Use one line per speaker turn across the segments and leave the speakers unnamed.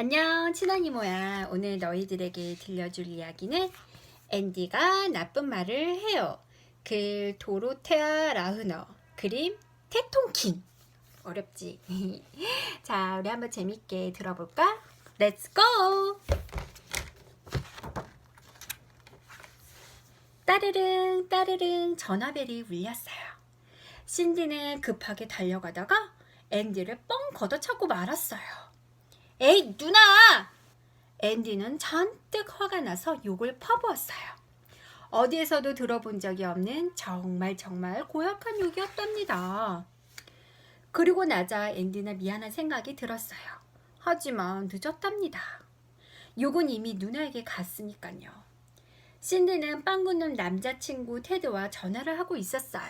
안녕 친언니모야. 오늘 너희들에게 들려줄 이야기는 앤디가 나쁜 말을 해요. 글 도로테아 라흐너 그림 테통킹. 어렵지? 자 우리 한번 재밌게 들어볼까? 렛츠 고 따르릉 따르릉 전화벨이 울렸어요. 신디는 급하게 달려가다가 앤디를 뻥 걷어차고 말았어요 에이 누나! 앤디는 잔뜩 화가 나서 욕을 퍼부었어요. 어디에서도 들어본 적이 없는 정말 정말 고약한 욕이었답니다. 그리고 나자 앤디는 미안한 생각이 들었어요. 하지만 늦었답니다. 욕은 이미 누나에게 갔으니까요. 신디는 빵 굽는 남자친구 테드와 전화를 하고 있었어요.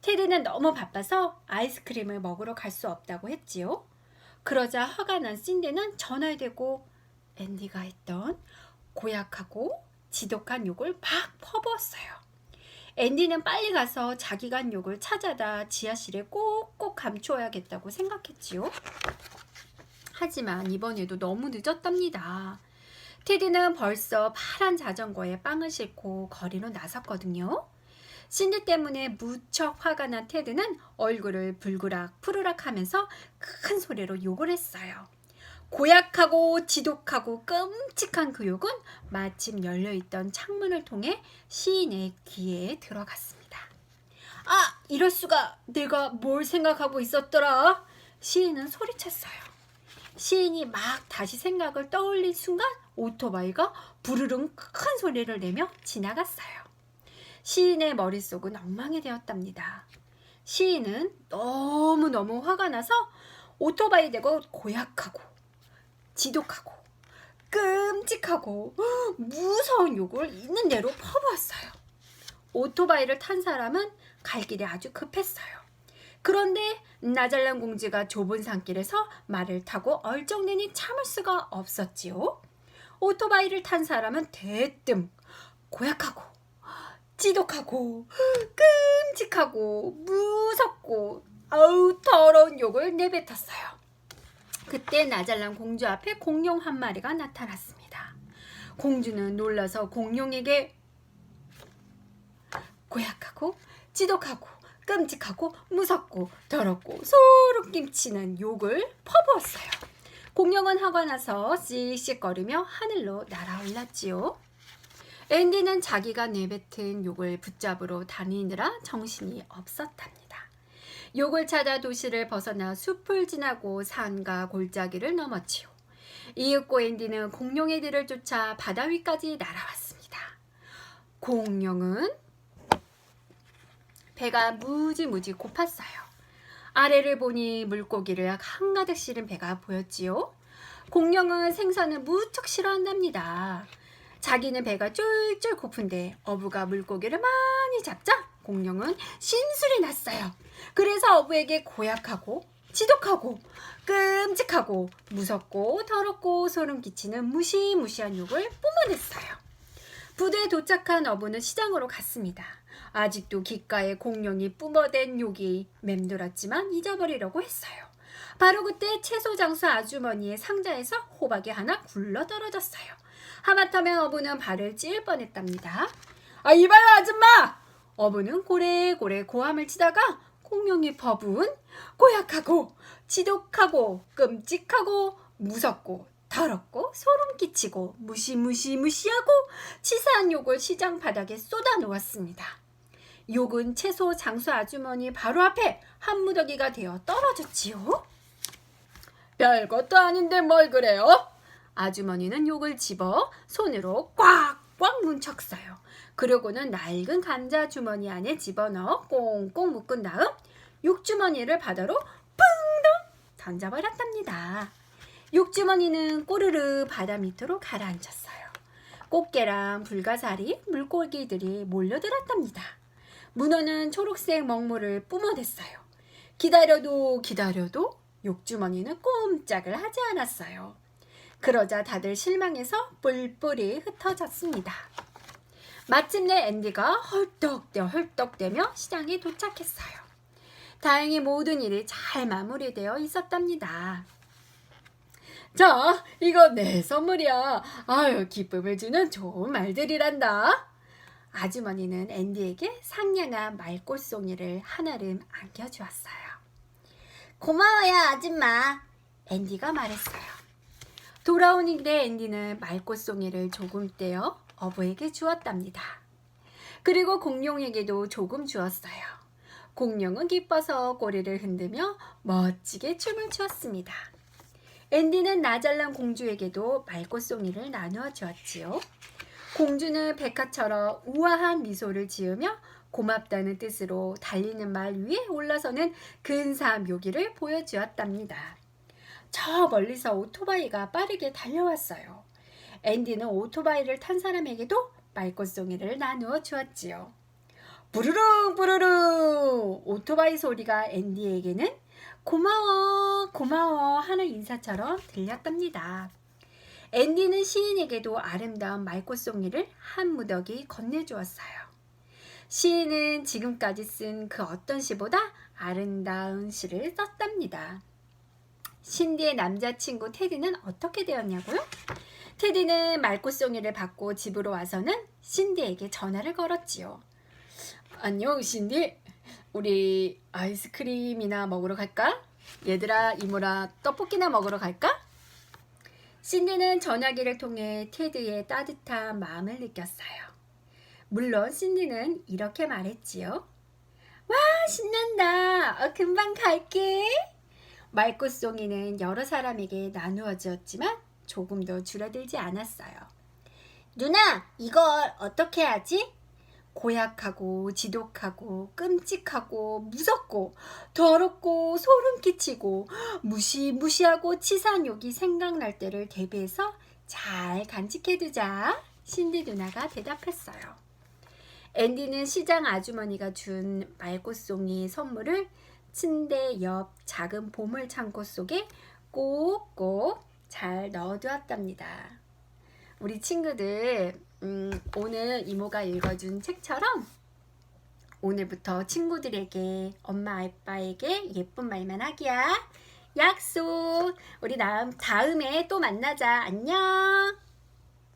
테드는 너무 바빠서 아이스크림을 먹으러 갈 수 없다고 했지요. 그러자 화가 난 신디는 전화에 대고 앤디가 했던 고약하고 지독한 욕을 막 퍼부었어요. 앤디는 빨리 가서 자기가 한 욕을 찾아다 지하실에 꼭꼭 감추어야겠다고 생각했지요. 하지만 이번에도 너무 늦었답니다. 테디는 벌써 파란 자전거에 빵을 싣고 거리로 나섰거든요. 신디 때문에 무척 화가 난 테드는 얼굴을 불그락 푸르락 하면서 큰 소리로 욕을 했어요. 고약하고 지독하고 끔찍한 그 욕은 마침 열려있던 창문을 통해 시인의 귀에 들어갔습니다. 아, 이럴 수가 내가 뭘 생각하고 있었더라? 시인은 소리쳤어요. 시인이 막 다시 생각을 떠올린 순간 오토바이가 부르릉 큰 소리를 내며 지나갔어요. 시인의 머릿속은 엉망이 되었답니다. 시인은 너무너무 화가 나서 오토바이 대고 고약하고 지독하고 끔찍하고 무서운 욕을 있는 대로 퍼부었어요. 오토바이를 탄 사람은 갈 길이 아주 급했어요. 그런데 나잘란 공주가 좁은 산길에서 말을 타고 얼쩡내니 참을 수가 없었지요. 오토바이를 탄 사람은 대뜸 고약하고 지독하고 끔찍하고 무섭고 아우 더러운 욕을 내뱉었어요. 그때 나잘란 공주 앞에 공룡 한 마리가 나타났습니다. 공주는 놀라서 공룡에게 고약하고 지독하고 끔찍하고 무섭고 더럽고 소름 끼치는 욕을 퍼부었어요. 공룡은 화가 나서 씩씩거리며 하늘로 날아올랐지요. 앤디는 자기가 내뱉은 욕을 붙잡으러 다니느라 정신이 없었답니다. 욕을 찾아 도시를 벗어나 숲을 지나고 산과 골짜기를 넘었지요. 이윽고 앤디는 공룡의 뒤를 쫓아 바다 위까지 날아왔습니다. 공룡은 배가 무지무지 고팠어요. 아래를 보니 물고기를 한가득 실은 배가 보였지요. 공룡은 생선을 무척 싫어한답니다. 자기는 배가 쫄쫄 고픈데 어부가 물고기를 많이 잡자 공룡은 심술이 났어요. 그래서 어부에게 고약하고 지독하고 끔찍하고 무섭고 더럽고 소름 끼치는 무시무시한 욕을 뿜어냈어요. 부두에 도착한 어부는 시장으로 갔습니다. 아직도 귓가에 공룡이 뿜어댄 욕이 맴돌았지만 잊어버리려고 했어요. 바로 그때 채소 장수 아주머니의 상자에서 호박이 하나 굴러 떨어졌어요. 하마터면 어부는 발을 찌을 뻔했답니다. 아 이봐요 아줌마! 어부는 고래고래 고함을 치다가 공룡이 퍼부은 고약하고 지독하고 끔찍하고 무섭고 더럽고 소름 끼치고 무시무시무시하고 치사한 욕을 시장 바닥에 쏟아 놓았습니다. 욕은 채소 장수 아주머니 바로 앞에 한 무더기가 되어 떨어졌지요. 별것도 아닌데 뭘 그래요? 아주머니는 욕을 집어 손으로 꽉꽉 뭉쳤어요. 그러고는 낡은 감자 주머니 안에 집어넣어 꽁꽁 묶은 다음 욕주머니를 바다로 뿡덩 던져버렸답니다. 욕주머니는 꼬르르 바다 밑으로 가라앉았어요. 꽃게랑 불가사리, 물고기들이 몰려들었답니다. 문어는 초록색 먹물을 뿜어댔어요. 기다려도 기다려도 욕주머니는 꼼짝을 하지 않았어요. 그러자 다들 실망해서 뿔뿔이 흩어졌습니다. 마침내 앤디가 헐떡대 헐떡대며 시장에 도착했어요. 다행히 모든 일이 잘 마무리되어 있었답니다. 자, 이거 내 선물이야. 아유, 기쁨을 주는 좋은 말들이란다. 아주머니는 앤디에게 상냥한 말꽃송이를 한아름 안겨주었어요.
고마워요, 아줌마.
앤디가 말했어요. 돌아오는 길에 앤디는 말꽃송이를 조금 떼어 어부에게 주었답니다. 그리고 공룡에게도 조금 주었어요. 공룡은 기뻐서 꼬리를 흔들며 멋지게 춤을 추었습니다. 앤디는 나잘란 공주에게도 말꽃송이를 나누어 주었지요. 공주는 백화처럼 우아한 미소를 지으며 고맙다는 뜻으로 달리는 말 위에 올라서는 근사한 묘기를 보여주었답니다. 저 멀리서 오토바이가 빠르게 달려왔어요. 앤디는 오토바이를 탄 사람에게도 말꽃송이를 나누어 주었지요. 부르릉 부르릉 오토바이 소리가 앤디에게는 고마워 고마워 하는 인사처럼 들렸답니다. 앤디는 시인에게도 아름다운 말꽃송이를 한 무더기 건네주었어요. 시인은 지금까지 쓴 그 어떤 시보다 아름다운 시를 썼답니다. 신디의 남자친구 테디는 어떻게 되었냐고요? 테디는 말꽃송이를 받고 집으로 와서는 신디에게 전화를 걸었지요. 안녕 신디 우리 아이스크림이나 먹으러 갈까? 얘들아 이모랑 떡볶이나 먹으러 갈까? 신디는 전화기를 통해 테드의 따뜻한 마음을 느꼈어요. 물론 신디는 이렇게 말했지요. 와 신난다. 어, 금방 갈게. 말꽃송이는 여러 사람에게 나누어 주었지만 조금도 줄어들지 않았어요.
누나, 이걸 어떻게 하지?
고약하고 지독하고 끔찍하고 무섭고 더럽고 소름 끼치고 무시무시하고 치사한 욕이 생각날 때를 대비해서 잘 간직해두자 신디 누나가 대답했어요. 앤디는 시장 아주머니가 준 말꽃송이 선물을 침대 옆 작은 보물 창고 속에 꼭꼭 잘 넣어두었답니다. 우리 친구들 음, 오늘 이모가 읽어준 책처럼 오늘부터 친구들에게 엄마 아빠에게 예쁜 말만 하기야. 약속. 우리 다음 다음에 또 만나자. 안녕.